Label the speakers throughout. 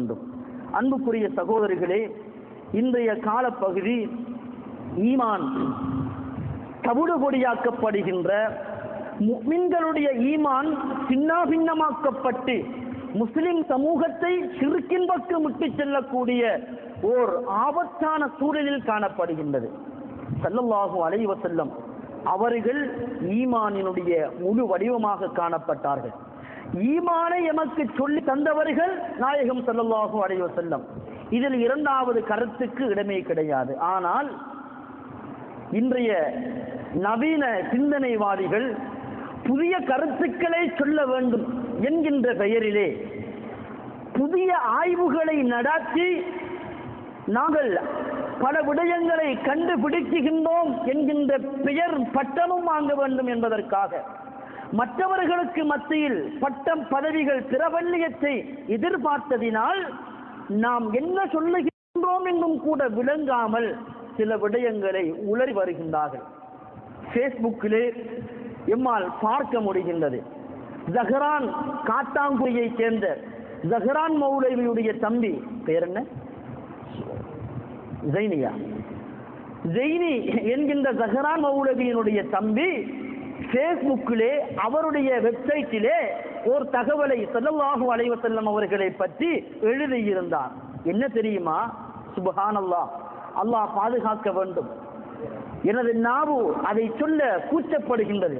Speaker 1: வேண்டும். அன்புக்குரிய சகோதரிகளே இன்றைய காலப்பகுதி ஈமான். தவிடுபொடியாக்கப்படுகின்ற முக்மின்களுடைய ஈமான் சின்னாபின்னமாக்கப்பட்டு முஸ்லிம் சமூகத்தை சிறுக்கின் பக்கம் விட்டு செல்லக்கூடிய ஓர் ஆபத்தான சூழலில் காணப்படுகின்றது. ஸல்லல்லாஹு அலைவசல்லம் அவர்கள் ஈமானினுடைய முழு வடிவமாக காணப்பட்டார்கள். ஈமானை எமக்கு சொல்லி தந்தவர்கள் நாயகம் ஸல்லல்லாஹு அடைய செல்லம் இதில் இரண்டாவது கருத்துக்கு இடமே கிடையாது. ஆனால் இன்றைய நவீன சிந்தனைவாதிகள் புதிய கருத்துக்களை சொல்ல வேண்டும் என்கின்ற பெயரிலே புதிய ஆய்வுகளை நடாத்தி நாங்கள் பல விடயங்களை கண்டுபிடிக்குகின்றோம் என்கின்ற பெயர் பட்டமும் வாங்க வேண்டும் என்பதற்காக. மற்றவர்களுக்கு மத்தியில் பட்டம் பதவிகள் பிரபல்யத்தை எதிர்பார்த்ததினால் நாம் என்ன சொல்லுகின்றோம் என்றும் கூட விளங்காமல் சில விடயங்களை உளறி வருகின்றார்கள். ஃபேஸ்புக்கிலே எம்மால் பார்க்க முடிகின்றது. ஜஹரான் காட்டாங்குடியை சேர்ந்த ஜஹரான் மௌலவியுடைய தம்பி பெயர் என்ன? ஜெய்னியா. ஜெய்னி என்கின்ற ஜஹரான் மௌலவியினுடைய தம்பி ஃபேஸ்புக்கிலே அவருடைய வெப்சைட்டிலே ஒரு தகவலை ஸல்லல்லாஹு அலைஹி செல்லம் அவர்களை பற்றி எழுதியிருந்தார். என்ன தெரியுமா? சுபஹானல்லா அல்லாஹ் பாதுகாக்க வேண்டும். எனது நாவு அதை சொல்ல கூச்சப்படுகின்றது.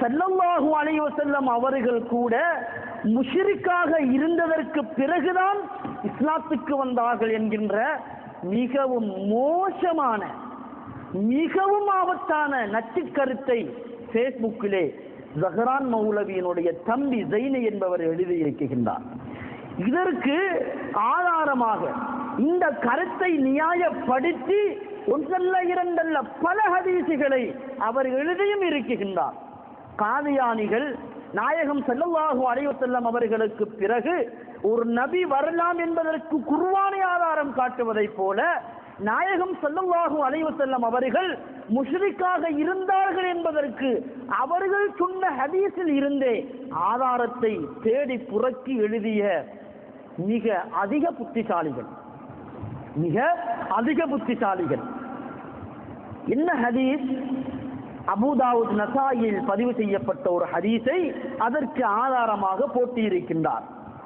Speaker 1: ஸல்லல்லாஹு அலைஹி செல்லம் அவர்கள் கூட முஷிரிக்காக இருந்ததற்கு பிறகுதான் இஸ்லாத்துக்கு வந்தார்கள் என்கின்ற மிகவும் மோசமான மிகவும் ஆபத்தான நச்சுக் கருத்தை ஃபேஸ்புக்கிலே ஜஹரான் மௌலவியினுடைய தம்பி ஜெயினி என்பவர் எழுதியிருக்கின்றார் இதற்கு ஆதாரமாக இந்த கருத்தை நியாயப்படுத்தி ஒன்றல்ல இரண்டல்ல பல ஹதீசுகளை அவர் எழுதியும் இருக்கின்றார் காதியானிகள் நாயகம் செல்லவாகு அலைஹி அவர்களுக்கு பிறகு ஒரு நபி வரலாம் என்பதற்கு குர்வானை ஆதாரம் காட்டுவதைப் போல நாயகம் ஸல்லல்லாஹு அலைவு வஸல்லம் அவர்கள் முஷ்ரிக்காக இருந்தார்கள் என்பதற்கு அவர்கள் சொன்ன ஹதீஸில் இருந்தே ஆதாரத்தை தேடி புரக்கி எழுதிய மிக அதிக புத்திசாலிகள். மிக அதிக புத்திசாலிகள். என்ன ஹதீஸ்? அபுதாவுத் நசாயில் பதிவு செய்யப்பட்ட ஒரு ஹதீஸை அதற்கு ஆதாரமாக போட்டியிருக்கின்றார்.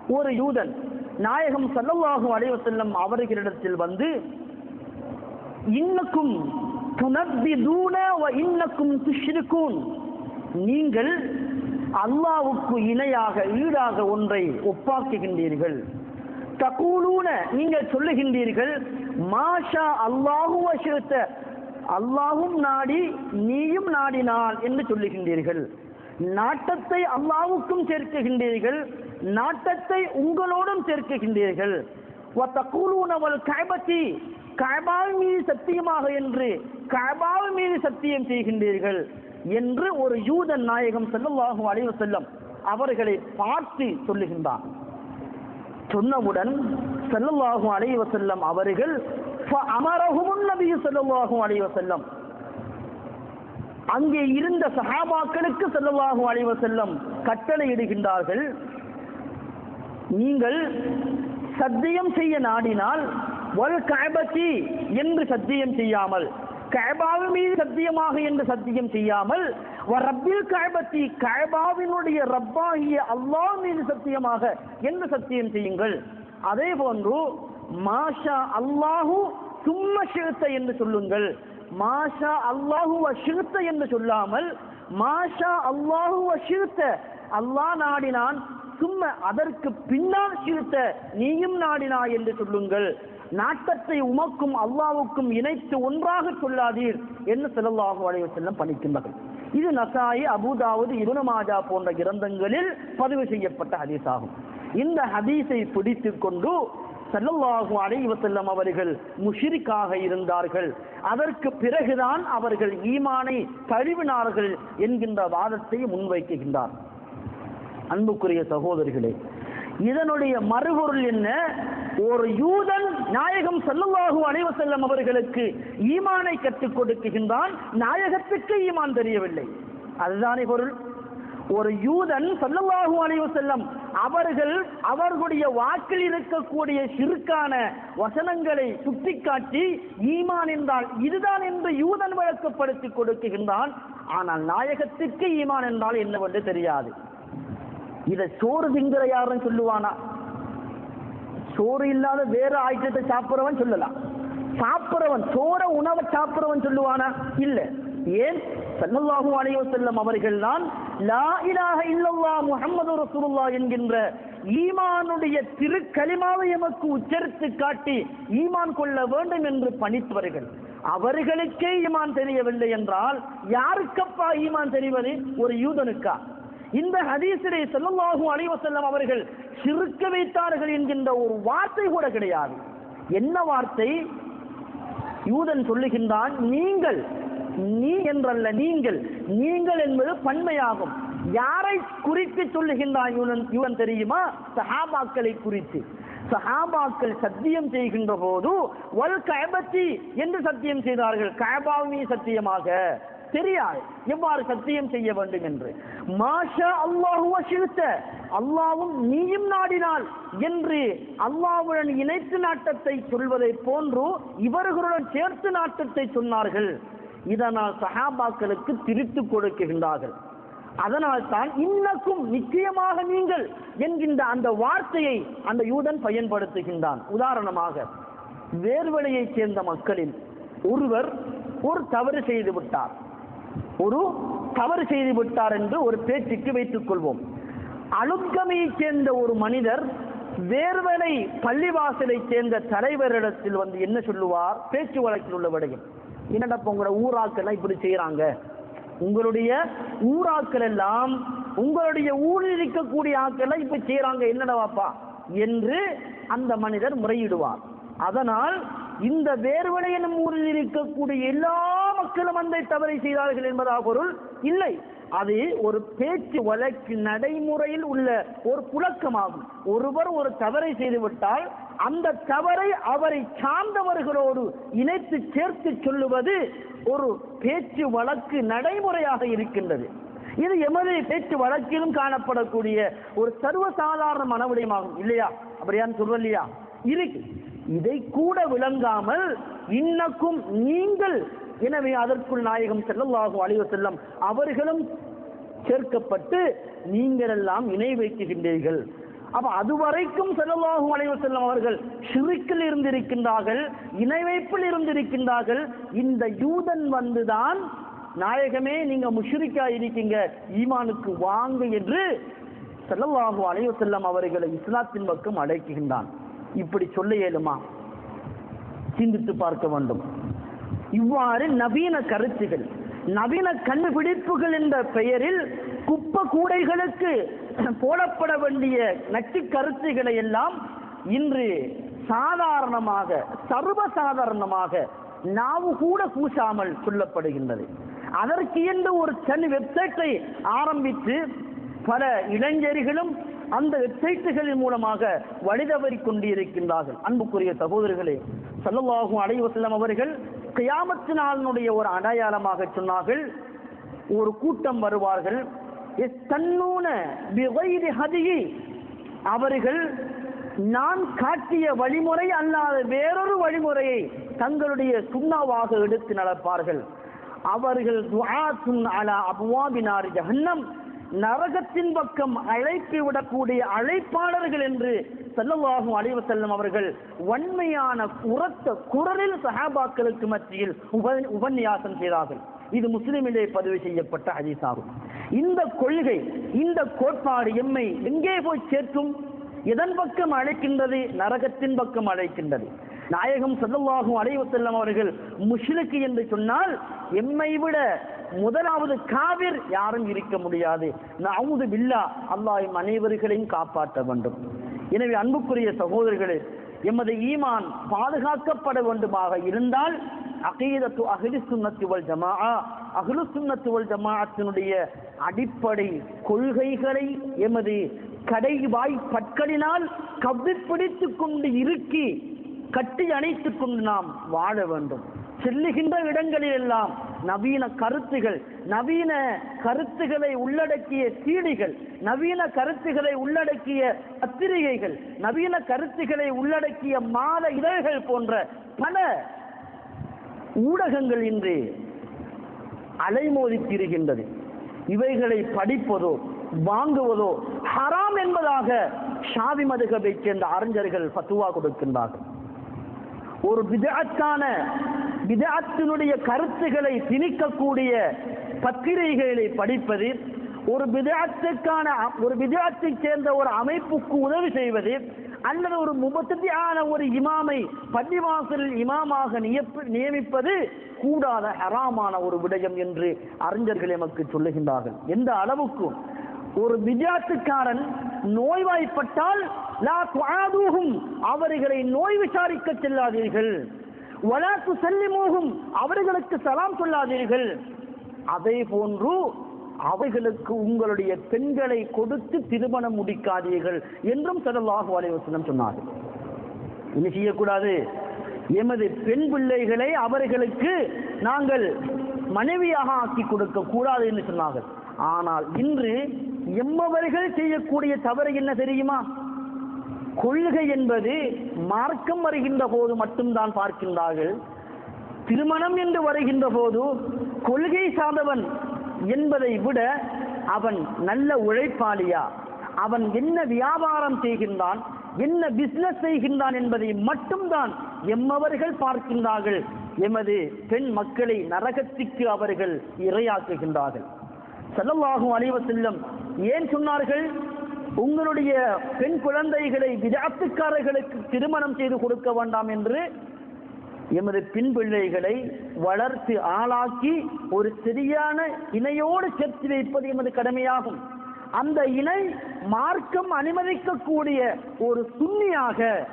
Speaker 1: ஒரு யூதன் நாயகம் ஸல்லல்லாஹு அலைஹி அவர்களிடத்தில் வந்து இன்னக்கும் துனப்பிதூன வ இன்னக்கும் துஷ்ரிகூன். நீங்கள் அல்லாவுக்கு இணையாக ஈடாக ஒன்றை ஒப்பாக்குகின்றீர்கள். தகூலூன நீங்கள் சொல்லுகின்றீர்கள் மாஷா அல்லாஹு வஷித்த அல்லாஹும் நாடி நீயும் நாடினாள் என்று சொல்லுகின்றீர்கள். நாட்டத்தை அல்லாவுக்கும் சேர்க்குகின்றீர்கள் நாட்டத்தை உங்களோடும் சேர்க்குகின்றீர்கள். வத்தகூலூன வல் கபால் மீது சத்தியமாக என்று கபால் மீது சத்தியம் செய்கின்றீர்கள் என்று ஒரு யூதன் நாயகம் ஸல்லல்லாஹு அலைஹி செல்லும் அவர்களை பார்த்து சொல்லுகின்றான். சொன்னவுடன் ஸல்லல்லாஹு அலைஹி செல்லம் அவர்கள் ஃபஅமரஹுமுன் நபி ஸல்லல்லாஹு அலைஹி அங்கே இருந்த சஹாபாக்களுக்கு ஸல்லல்லாஹு அலைஹி கட்டளை கட்டளையிடுகின்றார்கள் நீங்கள் சத்தியம் செய்ய நாடினால் வல் கஅபதி என்று சத்தியம் செய்யாமல் கஅபாவின் மீது சத்தியமாக என்று சத்தியம் செய்யாமல் வ ரப்பில் கஅபதி கஅபாவினுடைய ரப்பாகிய அல்லாஹ் மீது சத்தியமாக என்று சத்தியம் செய்யுங்கள். அதே போன்று மாஷா அல்லாஹு சும்ம ஷிருத்த என்று சொல்லுங்கள். மாஷா அல்லாஹு வஷிருத்த என்று சொல்லாமல் மாஷா அல்லாஹு வஷிருத்த அல்லாஹ் நாடினான் சும்மா அதற்கு பின்னால் சிறுத்த நீயும் நாடினாய் என்று சொல்லுங்கள். நாட்டத்தை உமக்கும் அல்லாவுக்கும் இணைத்து ஒன்றாக சொல்லாதீர் என்று செல்லல்லாஹு அலைய செல்லம் பணிக்கின்றார்கள். இது நசாயி அபுதாவது இப்னு மாஜா போன்ற கிரந்தங்களில் பதிவு செய்யப்பட்ட ஹதீஸ் ஆகும் இந்த ஹதீஸை பிடித்து கொண்டு ஸல்லல்லாஹு அலைஹி செல்லம் அவர்கள் முஷிரிக்காக இருந்தார்கள். அதற்கு பிறகுதான் அவர்கள் ஈமானை தழுவினார்கள் என்கின்ற வாதத்தை முன்வைக்குகின்றார் அன்புக்குரிய சகோதரிகளே இதனுடைய மறுபொருள் என்ன? ஒரு யூதன் நாயகம் ஸல்லல்லாஹு அலைஹி செல்லம் அவர்களுக்கு ஈமானை கற்றுக் கொடுக்குகின்றான். நாயகத்துக்கு ஈமான் தெரியவில்லை. அதுதானே பொருள். ஒரு யூதன் ஸல்லல்லாஹு அலைஹி செல்லம் அவர்கள் அவர்களுடைய வாக்கில் இருக்கக்கூடிய சிறுக்கான வசனங்களை சுட்டிக்காட்டி ஈமான் என்றால் இதுதான் என்று யூதன் விளக்கப்படுத்தி கொடுக்குகின்றான். ஆனால் நாயகத்திற்கு ஈமான் என்றால் என்னவென்று தெரியாது. இதை சோறு திங்கிற யாருன்னு சொல்லுவானா? சோறு இல்லாத வேற ஆயிட்டத்தை சாப்பிடுறவன் சொல்லலாம் சாப்பிடுறவன் சோற உணவை சாப்பிடுறவன் சொல்லுவானா? இல்ல. ஏன்? ஸல்லல்லாஹு அலையோ செல்லம் அவர்கள் தான் லா இலாக இல்லல்லா முகமது ரசூலுல்லா என்கின்ற ஈமானுடைய திருக்கலிமாவை எமக்கு உச்சரித்து காட்டி ஈமான் கொள்ள வேண்டும் என்று பணித்தவர்கள். அவர்களுக்கே ஈமான் தெரியவில்லை என்றால் யாருக்கப்பா ஈமான் தெரிவது? ஒரு யூதனுக்கா? இந்த ஹதீசரை செல்லமாகும் அழைவ அவர்கள் சிறுக்க வைத்தார்கள் என்கின்ற ஒரு வார்த்தை கூட கிடையாது. என்ன வார்த்தை? யூதன் சொல்லுகின்றான் நீங்கள் நீ என்றல்ல நீங்கள் நீங்கள் என்பது பன்மையாகும். யாரை குறித்து சொல்லுகின்றான் யூனன் யூதன் தெரியுமா? சஹாபாக்களை குறித்து. சஹாபாக்கள் சத்தியம் செய்கின்ற போது வல் கயபத்தி என்று சத்தியம் செய்தார்கள். கயபாவி சத்தியமாக. தெரியாது எவ்வாறு சத்தியம் செய்ய வேண்டும் என்று. மாஷா அல்லாஹுவ சிறுத்த அல்லாவும் நீயும் நாடினால் என்று அல்லாவுடன் இணைத்து நாட்டத்தை சொல்வதை போன்று இவர்களுடன் சேர்த்து நாட்டத்தை சொன்னார்கள். இதனால் சஹாபாக்களுக்கு திரித்து கொடுக்கின்றார்கள். அதனால் தான் இன்னக்கும் நிச்சயமாக நீங்கள் என்கின்ற அந்த வார்த்தையை அந்த யூதன் பயன்படுத்துகின்றான். உதாரணமாக வேர்வெளியைச் சேர்ந்த மக்களில் ஒருவர் ஒரு தவறு செய்து விட்டார். ஒரு தவறு செய்து விட்டார் என்று ஒரு பேச்சுக்கு வைத்துக் கொள்வோம். அழுக்கமையை சேர்ந்த ஒரு மனிதர் வேர்வலை பள்ளிவாசலை சேர்ந்த தலைவரிடத்தில் வந்து என்ன சொல்லுவார்? பேச்சு வழக்கில் உள்ள விடயம். என்னடா உங்களோட ஊராக்கெல்லாம் இப்படி செய்யறாங்க உங்களுடைய ஊராக்கள் எல்லாம் உங்களுடைய ஊரில் இருக்கக்கூடிய ஆட்கள் இப்ப செய்யறாங்க என்னடா வாப்பா? என்று அந்த மனிதர் முறையிடுவார். அதனால் இந்த வேர்வலை என்னும் ஊரில் இருக்கக்கூடிய எல்லா மக்களும் அந்த தவறை செய்தார்கள் என்பதாக பொருள் இல்லை. அது ஒரு பேச்சு வழக்கு நடைமுறையில் உள்ள ஒரு புழக்கமாகும். ஒருவர் ஒரு தவறை செய்துவிட்டால் அந்த தவறை அவரை சார்ந்தவர்களோடு இணைத்து சேர்த்து சொல்லுவது ஒரு பேச்சு வழக்கு நடைமுறையாக இருக்கின்றது. இது எமது பேச்சு வழக்கிலும் காணப்படக்கூடிய ஒரு சர்வசாதாரண மனவிடயமாகும். இல்லையா? அப்படியான்னு சொல்வல்லையா இருக்கு. இதை கூட விளங்காமல் இன்னக்கும் நீங்கள் எனவே அதற்குள் நாயகம் ஸல்லல்லாஹு அழிவு செல்லம் அவர்களும் சேர்க்கப்பட்டு நீங்கள் எல்லாம் இணை வைக்கின்றீர்கள் அப்ப அதுவரைக்கும் செல்லலாகும் அலைஹி செல்லும் அவர்கள் ஷிரிக்கில் இருந்திருக்கின்றார்கள் இணைவைப்பில் இருந்திருக்கின்றார்கள். இந்த யூதன் வந்துதான் நாயகமே நீங்க முஷிரிக்கா இருக்கீங்க ஈமானுக்கு வாங்க என்று செல்லலாகும் அலைஹி செல்லும் அவர்களை இஸ்லாத்தின் பக்கம் அழைக்குகின்றான் இப்படி சொல்ல இயலுமா? சிந்தித்து பார்க்க வேண்டும். இவ்வாறு நவீன கருத்துகள் நவீன கண்டுபிடிப்புகள் என்ற பெயரில் குப்ப கூடைகளுக்கு போடப்பட வேண்டிய நச்சு கருத்துக்களை எல்லாம் இன்று சாதாரணமாக சர்வசாதாரணமாக நாவு கூட பூசாமல் சொல்லப்படுகின்றது. அதற்கு என்று ஒரு தனி வெப்சைட்டை ஆரம்பித்து பல இளைஞர்களும் அந்த வெப்சைட்டுகளின் மூலமாக வழிதவறி கொண்டிருக்கின்றார்கள். அன்புக்குரிய சகோதரர்களே ஸல்லல்லாஹு அலைஹி அவர்கள் கியாமத்து நாளினுடைய ஒரு அடையாளமாக சொன்னார்கள் ஒரு கூட்டம் வருவார்கள். அவர்கள் நான் காட்டிய வழிமுறை அல்லாத வேறொரு வழிமுறையை தங்களுடைய சுண்ணாவாக எடுத்து நடப்பார்கள். அவர்கள் துஆத்துன் அலா அபுவாபினார் ஜஹன்னம். நரகத்தின் பக்கம் அழைப்பி விடக்கூடிய அழைப்பாளர்கள் என்று செல்லவாகும் அழைவு வஸல்லம் அவர்கள் வன்மையான உரத்த குரலில் சஹாபாக்களுக்கு மத்தியில் உப உபன்யாசம் செய்தார்கள். இது முஸ்லிமிலே பதிவு செய்யப்பட்ட ஹதீஸ் ஆகும் இந்த கொள்கை இந்த கோட்பாடு எம்மை எங்கே போய் சேர்க்கும் எதன் பக்கம் அழைக்கின்றது? நரகத்தின் பக்கம் அழைக்கின்றது. நாயகம் செல்லவாகும் அலைஹி வஸல்லம் அவர்கள் முஷ்லுக்கு என்று சொன்னால் எம்மை விட முதலாவது காவிர் யாரும் இருக்க முடியாது. நவுது பில்லா அல்லாஹின் அனைவர்களையும் காப்பாற்ற வேண்டும். எனவே அன்புக்குரிய சகோதரர்களே எமது ஈமான் பாதுகாக்கப்பட வேண்டுமாக இருந்தால் அகீதத்து அஹ்லு சுன்னத்தி வல் ஜமா அகிலு சுன்னத்தி வல் ஜமாஅத்தினுடைய அடிப்படை கொள்கைகளை எமது கடைவாய் பற்களினால் கவ்விப்பிடித்துக் கொண்டு இருக்கி கட்டி அணைத்துக் கொண்டு நாம் வாழ வேண்டும். செல்லுகின்ற இடங்களில் எல்லாம் நவீன கருத்துகள் நவீன கருத்துக்களை உள்ளடக்கிய சீடிகள் நவீன கருத்துக்களை உள்ளடக்கிய பத்திரிகைகள் நவீன கருத்துக்களை உள்ளடக்கிய மாத இதழ்கள் போன்ற பல ஊடகங்கள் இன்று அலைமோதி திரிகின்றது இவைகளை படிப்பதோ வாங்குவதோ ஹராம் என்பதாக ஷாவி மதுகபை சேர்ந்த அறிஞர்கள் பத்துவா கொடுக்கின்றார்கள். ஒரு விதத்தான விதத்தினுடைய கருத்துக்களை திணிக்கக்கூடிய பத்திரிகைகளை படிப்பது ஒரு விதத்துக்கான ஒரு விதத்தை சேர்ந்த ஒரு அமைப்புக்கு உதவி செய்வது அல்லது ஒரு முபத்தியான ஒரு இமாமை பள்ளிவாசலில் இமாமாக நியமிப்பது கூடாத அறாமான ஒரு விடயம் என்று அறிஞர்கள் எமக்கு சொல்லுகின்றார்கள். எந்த அளவுக்கு? ஒரு விஜயாத்துக்காரன் நோய்வாய்ப்பட்டால் லா அவர்களை நோய் விசாரிக்க செல்லாதீர்கள். வலா துசல்லிமூஹும் அவர்களுக்கு சலாம் சொல்லாதீர்கள். அதே போன்று அவைகளுக்கு உங்களுடைய பெண்களை கொடுத்து திருமணம் முடிக்காதீர்கள் என்றும் ஸல்லல்லாஹு அலைஹி சொன்னார். சொன்னார்கள் என்ன செய்யக்கூடாது? எமது பெண் பிள்ளைகளை அவர்களுக்கு நாங்கள் மனைவியாக ஆக்கி கொடுக்க கூடாது என்று சொன்னார்கள். ஆனால் இன்று எம்மவர்கள் செய்யக்கூடிய தவறு என்ன தெரியுமா? கொள்கை என்பது மார்க்கம் வருகின்ற போது மட்டும்தான் பார்க்கின்றார்கள். திருமணம் என்று வருகின்ற போது கொள்கை சார்ந்தவன் என்பதை விட அவன் நல்ல உழைப்பாளியா? அவன் என்ன வியாபாரம் செய்கின்றான்? என்ன பிசினஸ் செய்கின்றான் என்பதை மட்டும்தான் எம்மவர்கள் பார்க்கின்றார்கள். எமது பெண் மக்களை நரகத்திற்கு அவர்கள் இரையாக்குகின்றார்கள். செல்லவாகும் அலைஹி செல்லும் ஏன் சொன்னார்கள்? உங்களுடைய பெண் குழந்தைகளை விதாத்துக்காரர்களுக்கு திருமணம் செய்து கொடுக்க வேண்டாம் என்று எமது பின் பிள்ளைகளை வளர்த்து ஆளாக்கி ஒரு சரியான இணையோடு சேர்த்து வைப்பது எமது கடமையாகும். அந்த இணை மார்க்கம் அனுமதிக்கக்கூடிய ஒரு சுண்ணியாக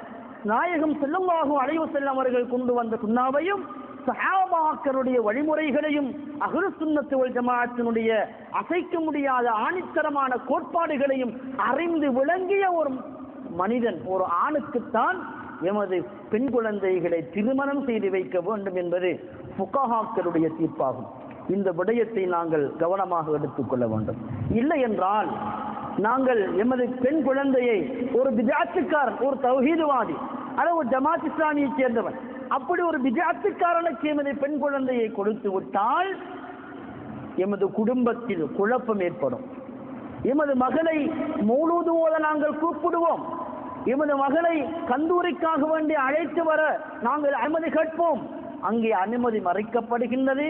Speaker 1: நாயகம் செல்லும்பாகும் அலைவு செல்லும் அவர்கள் கொண்டு வந்த சுண்ணாவையும் சஹாபாக்களுடைய வழிமுறைகளையும் அகுரு சுன்னத்து வல் அசைக்க முடியாத ஆணித்தரமான கோட்பாடுகளையும் அறிந்து விளங்கிய ஒரு மனிதன் ஒரு ஆணுக்குத்தான் எமது பெண் குழந்தைகளை திருமணம் செய்து வைக்க வேண்டும் என்பது புகாஹாக்களுடைய தீர்ப்பாகும். இந்த விடயத்தை நாங்கள் கவனமாக எடுத்துக்கொள்ள வேண்டும். இல்லை என்றால் நாங்கள் எமது பெண் குழந்தையை ஒரு விஜாத்துக்காரன் ஒரு தௌஹீதுவாதி அல்லது ஒரு ஜமாத் இஸ்லாமியைச் சேர்ந்தவன் அப்படி ஒரு விஜாத்துக்காரனுக்கு எமது பெண் குழந்தையை கொடுத்து விட்டால் எமது குடும்பத்தில் குழப்பம் ஏற்படும். எமது மகளை மௌலூது போல நாங்கள் கூப்பிடுவோம். எமது மகளை கந்தூரிக்காக வேண்டி அழைத்து வர நாங்கள் அனுமதி கேட்போம். அங்கே அனுமதி மறைக்கப்படுகின்றது.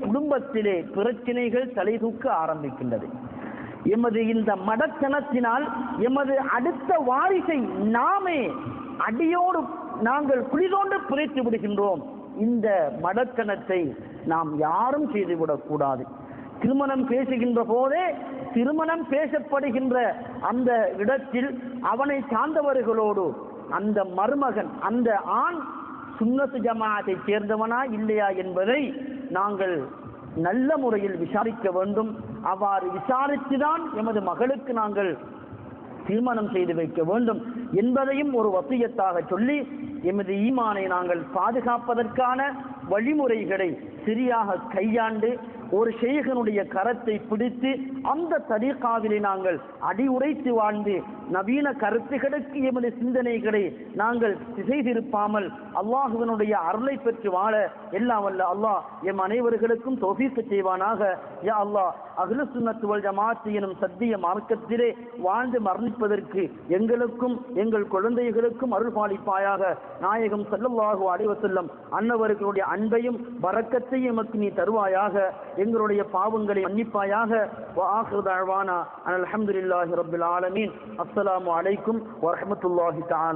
Speaker 1: குடும்பத்திலே பிரச்சனைகள் தலைதூக்க ஆரம்பிக்கின்றது. எமது இந்த மடத்தனத்தினால் எமது அடுத்த வாரிசை நாமே அடியோடு நாங்கள் குளிதோண்டு புதைத்து விடுகின்றோம். இந்த மடத்தனத்தை நாம் யாரும் செய்துவிடக் கூடாது. திருமணம் பேசுகின்ற போதே திருமணம் பேசப்படுகின்ற அந்த இடத்தில் அவனை சார்ந்தவர்களோடு அந்த மருமகன் அந்த ஆண் சுன்னத்து ஜமாத்தை சேர்ந்தவனா இல்லையா என்பதை நாங்கள் நல்ல முறையில் விசாரிக்க வேண்டும். அவ்வாறு விசாரித்துதான் எமது மகளுக்கு நாங்கள் திருமணம் செய்து வைக்க வேண்டும். என்பதையும் ஒரு வசியத்தாக சொல்லி எமது ஈமானை நாங்கள் பாதுகாப்பதற்கான வழிமுறைகளை சரியாக கையாண்டு ஒரு ஷேகனுடைய கரத்தை பிடித்து அந்த தரீகாவிலே நாங்கள் அடி உரைத்து வாழ்ந்து நவீன கருத்துகளுக்கு எமது சிந்தனைகளை நாங்கள் திசை திருப்பாமல் அல்லாஹுவனுடைய அருளை பெற்று வாழ எல்லாம் வல்ல அல்லாஹ் எம் அனைவர்களுக்கும் தொகுப்பு செய்வானாக. யா அல்லாஹ் அகில சுண்ணத்துவல் ஜமாத்து எனும் சத்திய மார்க்கத்திலே வாழ்ந்து மரணிப்பதற்கு எங்களுக்கும் எங்கள் குழந்தைகளுக்கும் அருள் பாலிப்பாயாக நாயகம் செல்லவாகு அடைவசல்லம் அன்னவர்களுடைய அன்பையும் வரக்கத்தையும் எமக்கு நீ தருவாயாக எங்களுடைய பாவங்களை மன்னிப்பாயாக. அலமதுல்லாஹி ரபுல் ஆலமீன். அஸ்லாம் வலைக்கும் வரமத்துல்லாஹி தாலா